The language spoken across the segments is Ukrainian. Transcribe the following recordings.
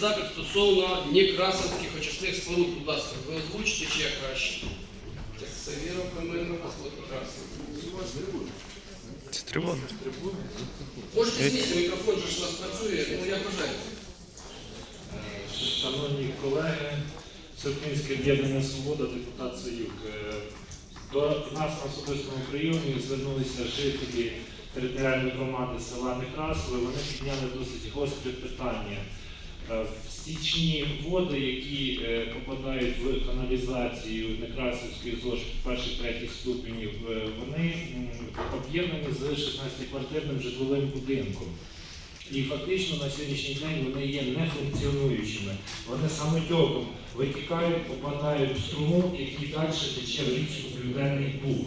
Запит стосовно Некрасовських очисних споруд, будь ласка, ви озвучите чи я краще? Це Віра Каменна, Павло Красов. Це тривога. Можете змістити мікрофон, же ж у нас працює, ну як бажаєте. Шановні колеги, Всеукраїнське об'єднання Свобода, депутат Саюк. Е, До нас на особистому прийомі звернулися жителі територіальної громади села Некрасове. Вони підняли досить гостре питання. Е, Стічні води, які е, попадають в каналізацію Некрасівської ЗОЖ перших третіх ступенів, е, вони об'єднані з 16-квартирним житловим будинком. І фактично на сьогоднішній день вони є нефункціонуючими. Вони самотьоком витікають, попадають в струмок, який далі тече в річку Південний Буг.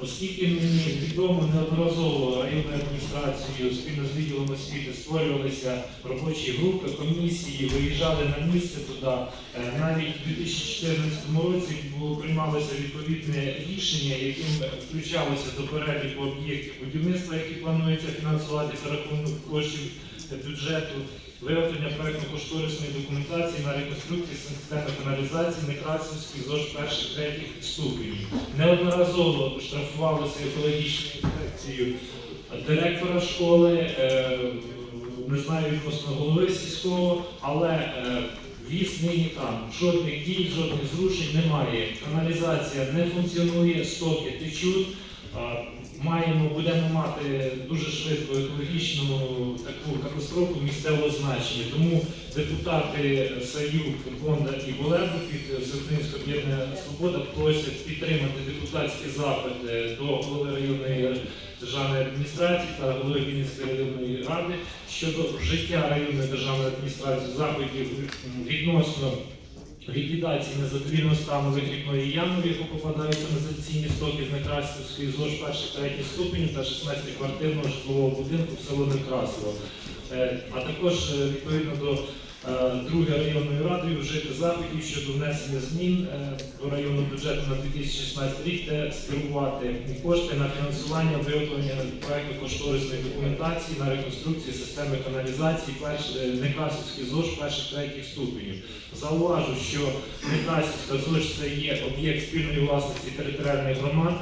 Оскільки мені відомо неодноразово районною адміністрацією спільно з відділом освіти створювалися робочі групи, комісії, виїжджали на місце туди. Е, Навіть у 2014 році було приймалося відповідне рішення, яким включалося до переліку об'єктів будівництва, які планується фінансувати за рахунок коштів бюджету, виготовлення проєктно-кошторисної документації на реконструкцію системи каналізації Некрасівської ЗОЖ перших третіх ступенів. Неодноразово штрафувалося екологічною інспекцією директора школи, е, не знаю відносно голови сільського, але е, віз нині там. Жодних дій, жодних зрушень немає. Каналізація не функціонує, стоки течуть. Маємо, будемо мати дуже швидко екологічну таку катастрофу місцевого значення. Тому депутати Саюк, Бонда і Болербу від Всеукраїнського об'єднання Свобода просять підтримати депутатський запит е, до голови районної державної адміністрації та голови Вінницької районної ради щодо вжиття районної державної адміністрації заходів відносно ліквідації незадовільного стану вихідної ями, в яку попадають каналізаційні стоки з Некрасівської ЗОЖ перших третіх ступенів та 16-квартирного житлового будинку в село Некрасово. Е, А також е, відповідно до другої районної ради вжити заходів щодо внесення змін е, до районного бюджету на 2016 рік та спрямувати кошти на фінансування виготовлення проєктно-кошторисної документації на реконструкцію системи каналізації е, ЗОЖ перших третіх ступенів. Зауважу, що Некрасівська ЗОЖ це є об'єкт спільної власності територіальних громад,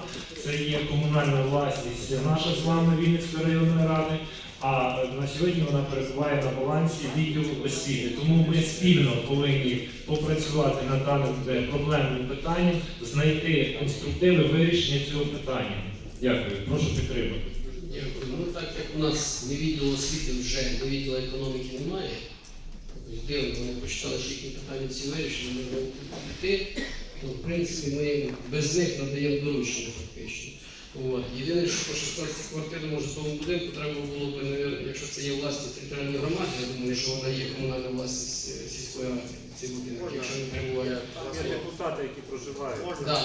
це є комунальна власність наша з вами Вінницької районної ради. А на сьогодні вона перебуває на балансі відділу освіти. Тому ми спільно повинні попрацювати над даним проблемним питанням, знайти конструктиви вирішення цього питання. Дякую, прошу підтримати. Дякую. Ну так як у нас не відділу освіти вже, не відділу економіки немає, дивно, вони почитали, що їхні питання всі вирішені, можемо йти, то в принципі ми без них надаємо доручення фактично. От. Єдине, що по 16 квартирному житловому будинку треба було б, навіть, якщо це є власність територіальної громади, я думаю, що вона є комунальна власність е, сільської ради, цей будинок, якщо не перебуває. Є депутати, які проживають. Якраз.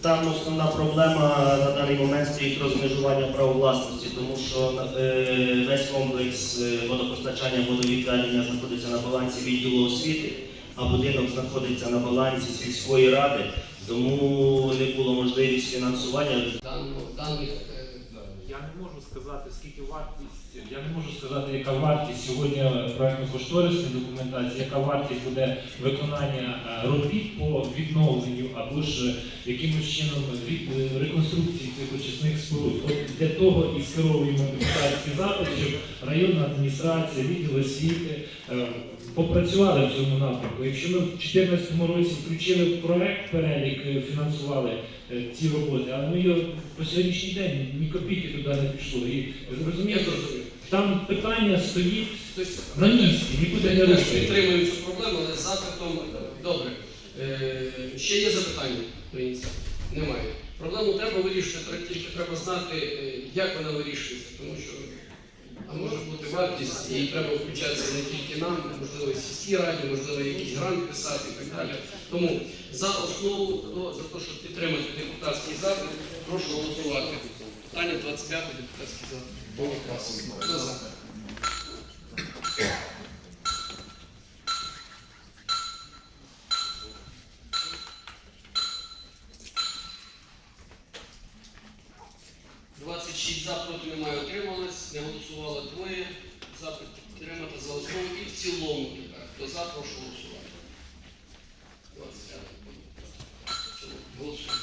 Там основна проблема на даний момент стоїть розмежування прав власності, тому що е, весь комплекс е, водопостачання водовідведення знаходиться на балансі відділу освіти, а будинок знаходиться на балансі сільської ради, тому не було можливість фінансування. Даних е, Я не можу сказати, скільки вартість, я не можу сказати, яка вартість сьогодні проєктно-кошторисної документації, яка вартість буде виконання е, робіт по відновленню або ж якимось чином від- е, реконструкції цих очисних споруд. От для того і скеровуємо депутатський запит, щоб районна адміністрація, відділ освіти попрацювали в цьому напрямку. Якщо ми в 2014 році включили в проект перелік, е, фінансували е, ці роботи, але ми його по сьогоднішній день ні копійки туди не пішло. І зрозумів. там питання стоїть Тобто, на місці, нікуди не рухається. підтримую цю проблему, але запитом добре. Е, ще є запитання, українці? Немає. Проблему треба вирішити, тільки треба знати, е, як вона вирішується, тому що а може бути вартість, і треба включатися не тільки нам, можливо, і раді, можливо, якийсь грант писати і так далі. Тому за основу, за те, щоб підтримати депутатський запит, прошу голосувати. Питання 25 депутатський запит. Хто за? Двадцять шість за, проти немає, отримались, не голосувало двоє. Запит підтримати за основу і в цілому тепер. Хто за, прошу голосувати. 25. В цілому. Голосуємо.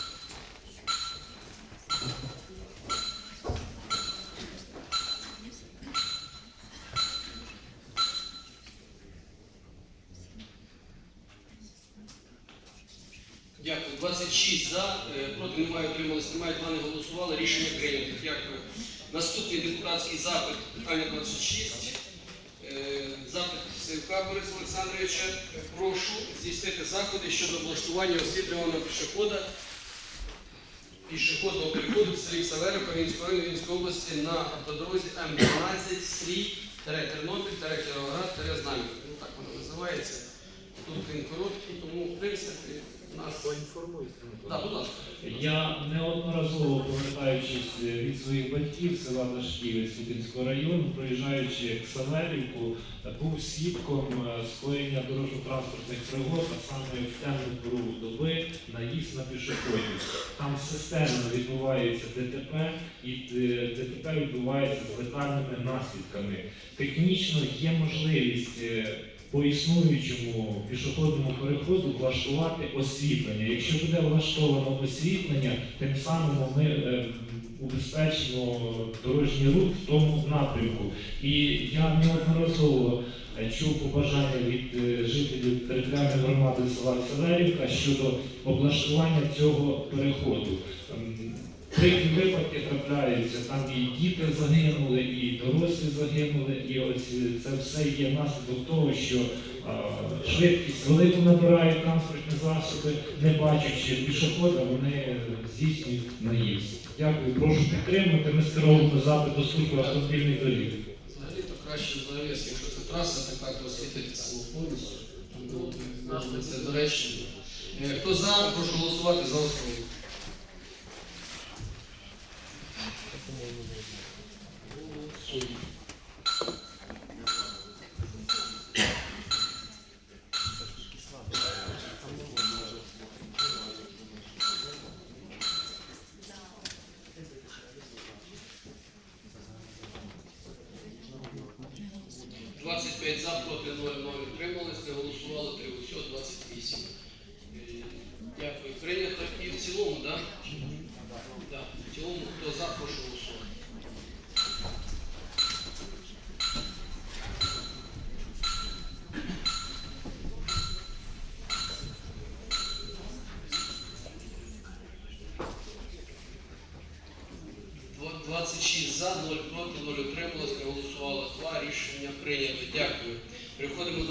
Дякую. 26 за, е, проти немає, утрималися немає, два не голосували. Рішення прийнято. Дякую. Наступний депутатський запит, питання 26. Запит Бориса Олександровича. Прошу здійснити заходи щодо облаштування освітлюваного пішохода пішохідного переходу в селі Саверівка Вінської Вінської області на автодорозі М12 Стрій Тернопіль, Кіровоград, Знам'я. Ну так воно називається. Тут він короткий, тому в принципі у нас. Так, будь ласка. Я неодноразово повертаючись від своїх батьків села Дашківець Лубінського району, проїжджаючи Ксаверівку, був свідком е, скоєння дорожньо-транспортних пригод, а саме в темну пору доби наїзд на пішоходів. Там системно відбувається ДТП, і е, ДТП відбувається з летальними наслідками. Технічно є можливість. По існуючому пішохідному переходу влаштувати освітлення. Якщо буде влаштовано освітлення, тим самим ми е, убезпечимо дорожній рух в тому напрямку. І я неодноразово е, чув побажання від е, жителів територіальної громади села Северівка щодо облаштування цього переходу. Прикрі випадки трапляються, там і діти загинули, і дорослі загинули, і ось е, це все є наслідок того, що а, швидкість велику набирають транспортні засоби, не бачачи пішохода, вони е, здійснюють наїзд. Дякую, прошу підтримати. Ми скеровуємо запит до служби автомобільних доріг. Взагалі то краще взагалі, якщо це траса така, то освітити село повністю. Це доречно. Е, Хто за, прошу голосувати за основу. Голосуємо. Двадцять п'ять за, проти 0, 0 утримались, не голосували 3, усього 28. Е, Дякую. Прийнято і в цілому, так? Да? Так, в цілому, хто за, прошу голосувати. 26 за, 0 проти, 0 утрималось, не голосувало 2. Рішення прийнято. Дякую. Переходимо до